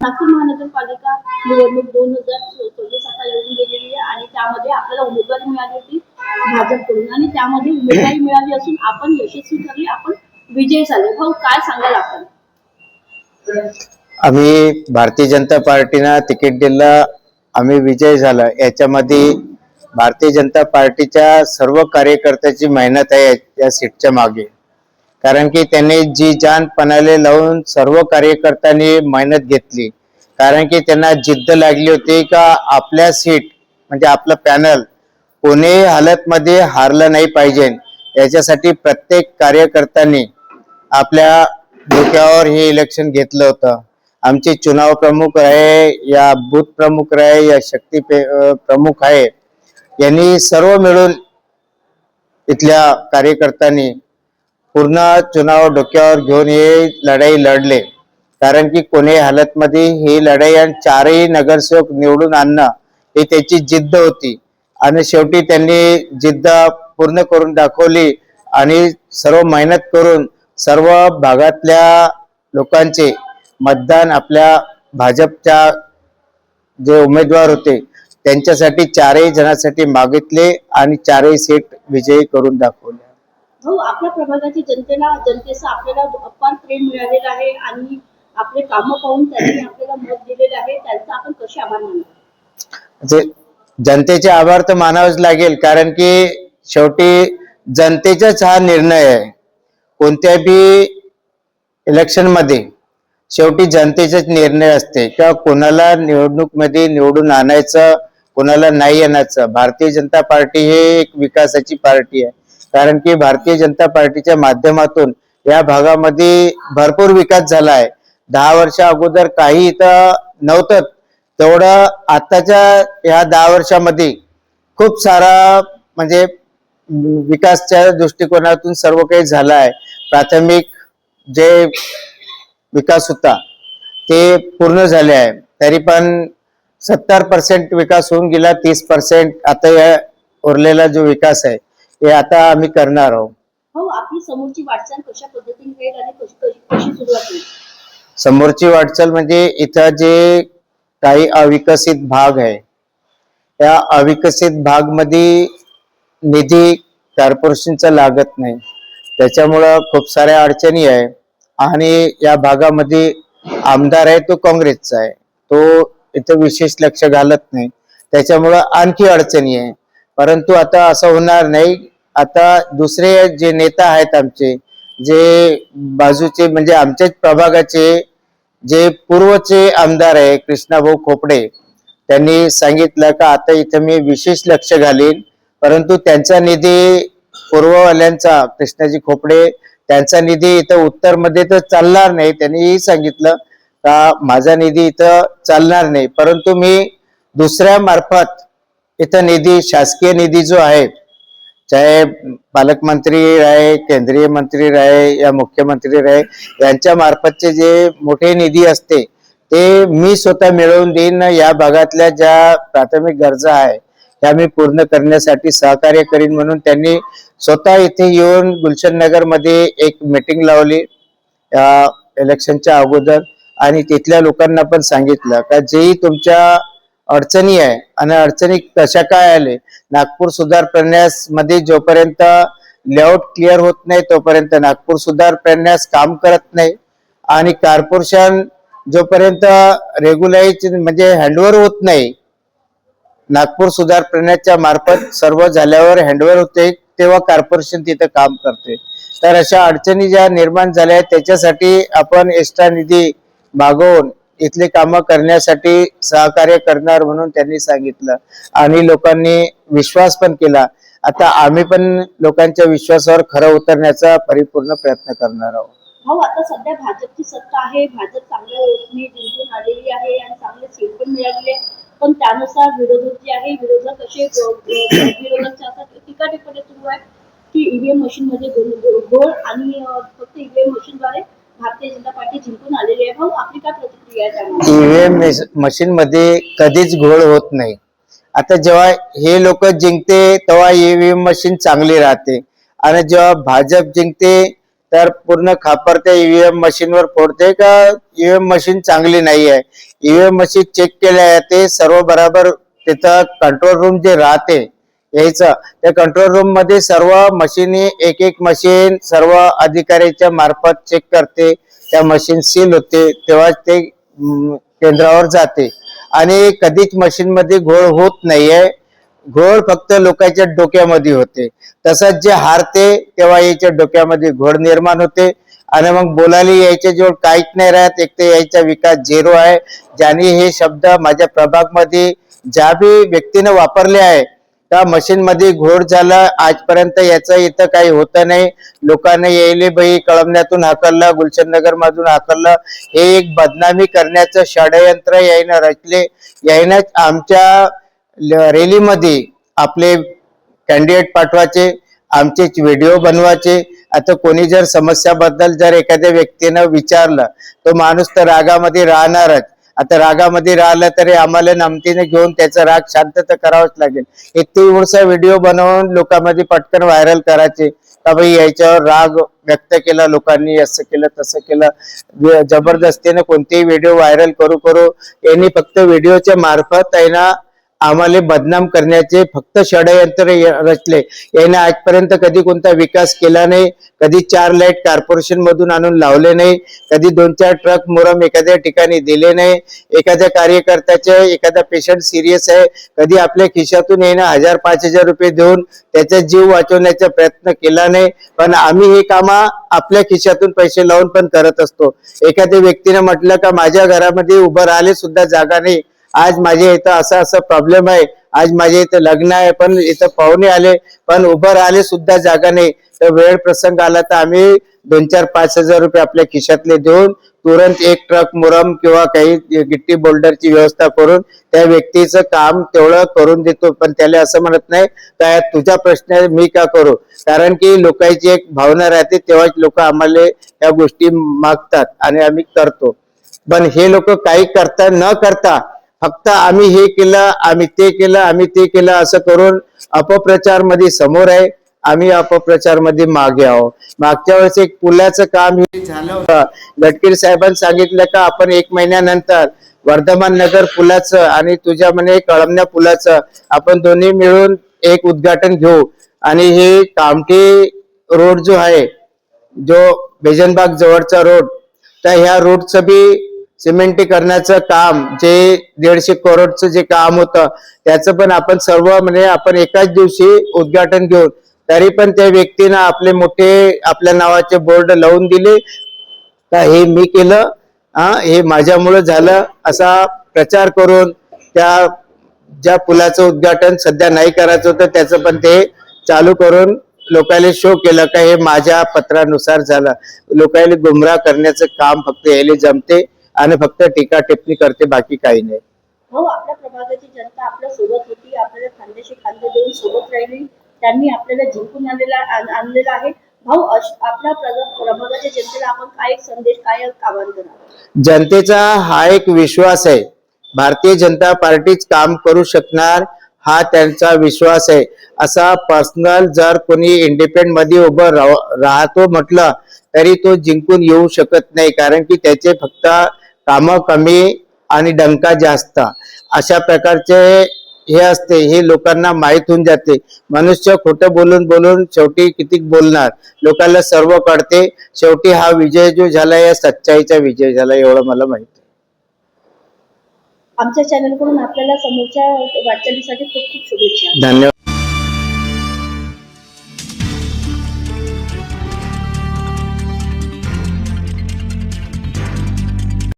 नागपूर महानगरपालिका निवडणूक दोन हजार चोवीस आता येऊन गेलेली आहे आणि त्यामध्ये आपल्याला उमेदवारी मिळाली होती भाजपकडून. आणि त्यामध्ये उमेदवारी मिळाली असून आपण यशस्वी ठरले आपण विजय झाले. भाऊ काय सांगाल आपण? आम्ही भारतीय जनता पार्टीनं तिकीट दिलं आम्ही विजय झाला. याच्यामध्ये भारतीय जनता पार्टीच्या सर्व कार्यकर्त्याची मेहनत आहे या सीटच्या मागे. कारण की त्यांनी जी जान पणाले लावून सर्व कार्यकर्त्यांनी मेहनत घेतली. कारण की त्यांना जिद्द लागली होती का आपल्या सीट म्हणजे आपलं पॅनल कोणीही हालतमध्ये हारलं नाही पाहिजे. याच्यासाठी प्रत्येक कार्यकर्त्यांनी आपल्या डोक्यावर हे इलेक्शन घेतलं होतं. आमचे चुनाव प्रमुख आहे या बूथ प्रमुख आहे या शक्ती पे- प्रमुख आहे. यांनी सर्व मिळून इथल्या कार्यकर्त्यांनी पूर्ण चुनाव डोक्यावर घेऊन हे लढाई लढले. कारण की कोणी हालतमध्ये ही लढाई आणि चारही नगरसेवक निवडून आणणं ही त्याची जिद्द होती. आणि शेवटी त्यांनी जिद्द पूर्ण करून दाखवली आणि सर्व मेहनत करून सर्व भागातल्या लोकांचे मतदान आपल्या भाजपच्या जे उमेदवार होते त्यांच्यासाठी चारही जणांसाठी मागितले आणि चारही सीट विजयी करून दाखवले. भाऊ आपल्या प्रभागाची जनतेला जनतेचा आपल्याला अपार प्रेम मिळालेला आहे आणि आपले कामं पाहून त्यांनी आपल्याला मत दिलेले आहे त्यांचा आपण कसे आभार मानतो जनतेचे आभार तर मानावेच लागेल कारण की शेवटी जनतेचाच हा निर्णय आहे. कोणत्या बी इलेक्शन शेवटी जनतेचाच निर्णय असते किंवा कोणाला निवडणूकमध्ये निवडून आणायचं कोणाला नाही आणायचं. भारतीय जनता पार्टी हे एक विकासाची पार्टी आहे. कारण की भारतीय जनता पार्टीच्या माध्यमातून या भागामध्ये भरपूर विकास झाला आहे दहा वर्षा अगोदर काही इथं नव्हतं. तेवढं आताच्या या दहा वर्षामध्ये खूप सारा म्हणजे विकासच्या दृष्टिकोनातून सर्व काही झालं आहे प्राथमिक जे विकास होता ते पूर्ण झाले आहे तरी पण सत्तर पर्सेंट विकास होऊन गेला तीस पर्सेंट आता या उरलेला जो विकास आहे. हे आता आम्ही करणार आहोत. आपली समोरची वाटचाल कशा पद्धतीने होईल आणि कशी कशी कशी सुरुवात होईल? समोरची वाटचाल म्हणजे इथं जे काही अविकसित भाग आहे त्या अविकसित भागमध्ये निधी कॉर्पोरेशनचा लागत नाही. त्याच्यामुळं खूप साऱ्या अडचणी आहे आणि या भागामध्ये आमदार आहे तो काँग्रेसचा आहे. तो इथं विशेष लक्ष घालत नाही. त्याच्यामुळं आणखी अडचणी आहे. परंतु आता असं होणार नाही. आता दुसरे जे नेता आहेत आमचे जे बाजूचे म्हणजे आमच्याच प्रभागाचे जे पूर्वचे आमदार आहे कृष्णाभाऊ खोपडे त्यांनी सांगितलं का आता इथं मी विशेष लक्ष घालीन. परंतु त्यांचा निधी पूर्ववाल्यांचा कृष्णाजी खोपडे त्यांचा निधी इथं उत्तरमध्ये तर चालणार नाही. त्यांनीही सांगितलं का माझा निधी इथं चालणार नाही. परंतु मी दुसऱ्या मार्फत इथं निधी शासकीय निधी जो आहे चाहे पालकमंत्री रहे केंद्रीय मंत्री रहे या मुख्यमंत्री रहे यांच्या मार्फतचे जे मोठे निधी असते ते मी स्वतः मिळवून देईन. या भागातल्या ज्या प्राथमिक गरजा आहे त्या मी पूर्ण करण्यासाठी सहकार्य करीन म्हणून त्यांनी स्वतः इथे येऊन गुलशन नगरमध्ये एक मीटिंग लावली या इलेक्शनच्या अगोदर. आणि तिथल्या लोकांना पण सांगितलं का जेही तुमच्या अडचणी आहे. आणि अडचणी कशा काय आले? नागपूर सुधार प्रन्यास मध्ये जोपर्यंत लेआउट क्लिअर होत नाही तोपर्यंत नागपूर सुधार प्रन्यास काम करत नाही. आणि कॉर्पोरेशन जोपर्यंत रेग्युलाइज म्हणजे हँडओव्हर होत नाही नागपूर सुधार प्रण्याच्या मार्फत सर्व झाल्यावर हँडओव्हर होते तेव्हा कॉर्पोरेशन तिथं काम करते. तर अशा अडचणी ज्या निर्माण झाल्या आहेत त्याच्यासाठी आपण एक्स्ट्रा निधी मागवून इथले कामं करण्यासाठी सहकार्य करणार म्हणून त्यांनी सांगितलं. आणि लोकांनी विश्वास पण केला. आता आम्ही पण लोकांच्या विश्वासावर खरं उतरण्याचा परिपूर्ण प्रयत्न करणार आहोत. भाऊ आता सध्या भाजपची सत्ता आहे. भाजप चांगल्या ओळखीने जिंकून आलेली आहे आणि चांगले सीट पण मिळालेली पण त्यानुसार विरोधक जे आहे. विरोधक असे ग- ग- विरोधक टीका टिप्पणी सुरू आहे की ईव्हीएम मशीन मध्ये गोळ आणि फक्त ईव्हीएम मशीनद्वारे भारतीय जनता पार्टी जिंकून आलेली आहे. आपली काय प्रतिक्रिया ईव्हीएम मशीन मध्ये कधीच घोळ होत नाही. आता जेव्हा हे लोक जिंकते तेव्हा ईव्हीएम मशीन चांगली राहते. आणि जेव्हा भाजप जिंकते तर पूर्ण खापर त्या ईव्हीएम मशीनवर फोडते का ईव्हीएम मशीन चांगली नाही आहे? ईव्हीएम मशीन चेक केल्या जाते सर्व बराबर तिथं कंट्रोल रूम जे राहते यायचं. त्या कंट्रोल रूममध्ये सर्व मशीनी एक एक मशीन सर्व अधिकाऱ्याच्या मार्फत चेक करते. त्या मशीन सील होते. तेव्हा ते केंद्रावर जाते. आणि कधीच मशीन मध्ये घोळ होत नाहीये. घोळ फक्त लोकांच्या डोक्यामध्ये होते. तसंच जे हारते तेव्हा याच्या डोक्यामध्ये घोळ निर्माण होते. आणि मग बोलायला यायच्या जवळ काहीच नाही राहत. एक तर यायचा विकास झिरो आहे. ज्याने हे शब्द माझ्या प्रभागमध्ये ज्या बी व्यक्तीने वापरले आहे त्या मशीनमध्ये घोड झाला. आजपर्यंत याचं इथं काही होतं नाही. लोकांना येईले बाई कळमण्यातून हाकललं गुलशन नगर मधून हाकललं. हे एक बदनामी करण्याचं षडयंत्र यायनं रचले. यायनं आमच्या रॅलीमध्ये आपले कॅन्डिडेट पाठवायचे आमचे व्हिडिओ बनवायचे. आता कोणी जर समस्याबद्दल जर एखाद्या व्यक्तीनं विचारलं तो माणूस तर रागामध्ये राहणारच. आता रागामध्ये राहिलं तरी आम्हाला नमतीने घेऊन त्याचा राग शांत तर करावाच लागेल. एक तेवढसा व्हिडिओ बनवून लोकांमध्ये पटकन व्हायरल करायचे. का भाई याच्यावर राग व्यक्त केला लोकांनी असं केलं तसं केलं. जबरदस्तीने कोणतेही व्हिडिओ व्हायरल करू करू यांनी फक्त व्हिडिओच्या मार्फत आहे ना आम्हाला बदनाम करण्याचे फक्त षडयंत्र रचले. याने आजपर्यंत कधी कोणता विकास केला नाही कधी चार लाइट कॉर्पोरेशन मधून आणून लावले नाही कधी दोन चार ट्रक मुरम एखाद्या ठिकाणी दिले नाही एखाद्या कार्यकर्त्याचे एखादा पेशंट सिरियस आहे कधी आपल्या खिशातून येणं हजार पाच हजार रुपये देऊन त्याचा जीव वाचवण्याचा प्रयत्न केला नाही. पण आम्ही हे कामा आपल्या खिशातून पैसे लावून पण करत असतो. एखाद्या व्यक्तीने म्हटलं का माझ्या घरामध्ये उभं राहिले सुद्धा जागा नाही आज माझ्या इथं असं असं प्रॉब्लेम आहे. आज माझ्या इथं लग्न आहे पण इथं पाहुणे आले पण उभं राहिले सुद्धा जागा नाही. तर वेळ प्रसंग आला तर आम्ही दोन चार पाच हजार रुपये आपल्या खिशातले देऊन तुरंत एक ट्रक मुरम किंवा काही गिट्टी बोल्डरची व्यवस्था करून त्या व्यक्तीचं काम तेवढं करून देतो. पण त्याला असं म्हणत नाही काय तुझा प्रश्न आहे, मी का करू? कारण की लोकांची एक भावना राहते तेव्हाच लोक आम्हाला या गोष्टी मागतात आणि आम्ही करतो. पण हे लोक काही करता न करता फक्त आम्ही हे केलं आम्ही ते केलं आम्ही ते केलं असं करून अपप्रचारमध्ये समोर आहे. आम्ही अपप्रचारमध्ये मागे आहोत. मागच्या वेळेस एक पुलाचं काम हे झालं होतं. गडकरी साहेबांनी सांगितलं का आपण एक महिन्यानंतर वर्धमान नगर पुलाचं आणि तुझ्या म्हणे कळमण्या पुलाचं आपण दोन्ही मिळून एक उद्घाटन घेऊ. आणि हे कामठी रोड जो आहे जो बेजनबाग जवळचा रोड तर ह्या रोडचं बी सिमेंटीकरणाचं काम जे दीडशे करोडचं जे काम होतं त्याचं पण आपण सर्व म्हणजे आपण एकाच दिवशी उद्घाटन घेऊन तरी पण त्या व्यक्तीनं आपले मोठे आपल्या नावाचे बोर्ड लावून दिले. का हे मी केलं हा हे माझ्यामुळं झालं असा प्रचार करून त्या ज्या पुलाचं उद्घाटन सध्या नाही करायचं होतं त्याचं पण ते चालू करून लोकांना शो केलं का हे माझ्या पत्रानुसार झालं. लोकांना गुमराह करण्याचं काम फक्त यायला जमते. आणि फक्त टीका टिप्पणी करते बाकी काही नाही. भाऊ आपल्या प्रभागाची जनता आपल्यासोबत होती आपल्याला खांद्याशी खांदा देऊन सोबत राहिली. त्यांनी आपल्याला जिंकून आणलेला आण- आणलेला आहे. भाऊ आपल्या प्रभागाच्या जनतेला आपण काय संदेश काय आवाहन जनतेचा हा एक विश्वास आहे. भारतीय जनता पार्टीच काम करू शकणार हा त्यांचा विश्वास आहे. असा पर्सनल जर कोणी इंडिपेंडंटमध्ये उभं राह- राहतो म्हटलं तरी तो जिंकून येऊ शकत नाही कारण की त्याचे फक्त कामं कमी आणि डंका जास्त. अशा प्रकारचे हे असते हे लोकांना माहीत होऊन जाते. मनुष्य खोटं बोलून बोलून शेवटी किती बोलणार? लोकांना सर्व कळते. शेवटी हा विजय जो झाला या सच्चाईचा विजय झाला एवढं मला माहिती आमच्या चॅनलकडून आपल्याला समोरच्या वाटचालीसाठी खूप खूप शुभेच्छा. धन्यवाद.